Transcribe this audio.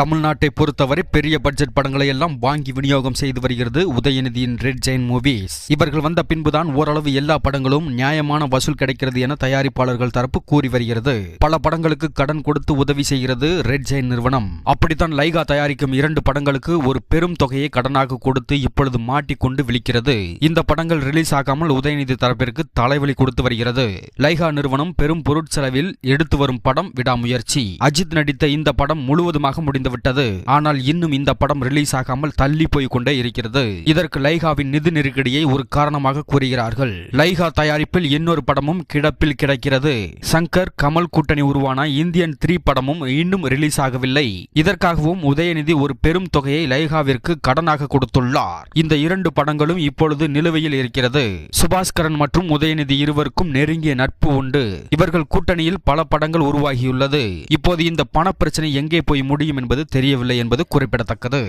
தமிழ்நாட்டை பொறுத்தவரை பெரிய பட்ஜெட் படங்களை எல்லாம் வாங்கி விநியோகம் செய்து வருகிறது உதயநிதியின் ரெட் ஜெயின் மூவிஸ் இவர்கள் வந்த பின்புதான் ஓரளவு எல்லா படங்களும் நியாயமான வசூல் கிடைக்கிறது என தயாரிப்பாளர்கள் தரப்பு கூறி வருகிறது. பல படங்களுக்கு கடன் கொடுத்து உதவி செய்கிறது ரெட் ஜெயின் நிறுவனம். அப்படித்தான் லைகா தயாரிக்கும் இரண்டு படங்களுக்கு ஒரு பெரும் தொகையை கடனாக கொடுத்து இப்பொழுது மாட்டிக்கொண்டு விழிக்கிறது. இந்த படங்கள் ரிலீஸ் ஆகாமல் உதயநிதி தரப்பிற்கு தலைவலி கொடுத்து வருகிறது. லைகா நிறுவனம் பெரும் பொருட்செலவில் எடுத்து வரும் படம் விடாமுயற்சி. அஜித் நடித்த இந்த படம் முழுவதுமாக வந்துவிட்டது. ஆனால் இன்னும் இந்த படம் ரிலீஸ் ஆகாமல் தள்ளி போய் கொண்டே இருக்கிறது. இதற்கு லைகாவின் நிதி நெருக்கடியை ஒரு காரணமாக கூறுகிறார்கள். லைகா தயாரிப்பில் இன்னொரு படமும் கிடப்பில் கிடக்கிறது. சங்கர் கமல் கூட்டணி உருவான இந்தியன் த்ரீ படமும் இன்னும் ரிலீஸ் ஆகவில்லை. இதற்காகவும் உதயநிதி ஒரு பெரும் தொகையை லைகாவிற்கு கடனாக கொடுத்துள்ளார். இந்த இரண்டு படங்களும் இப்பொழுது நிலுவையில் இருக்கிறது. சுபாஸ்கரன் மற்றும் உதயநிதி இருவருக்கும் நெருங்கிய நட்பு உண்டு. இவர்கள் கூட்டணியில் பல படங்கள் உருவாகியுள்ளது. இப்போது இந்த பண பிரச்சனை எங்கே போய் முடியும் என்பது தெரியவில்லை என்பது குறிப்பிடத்தக்கது.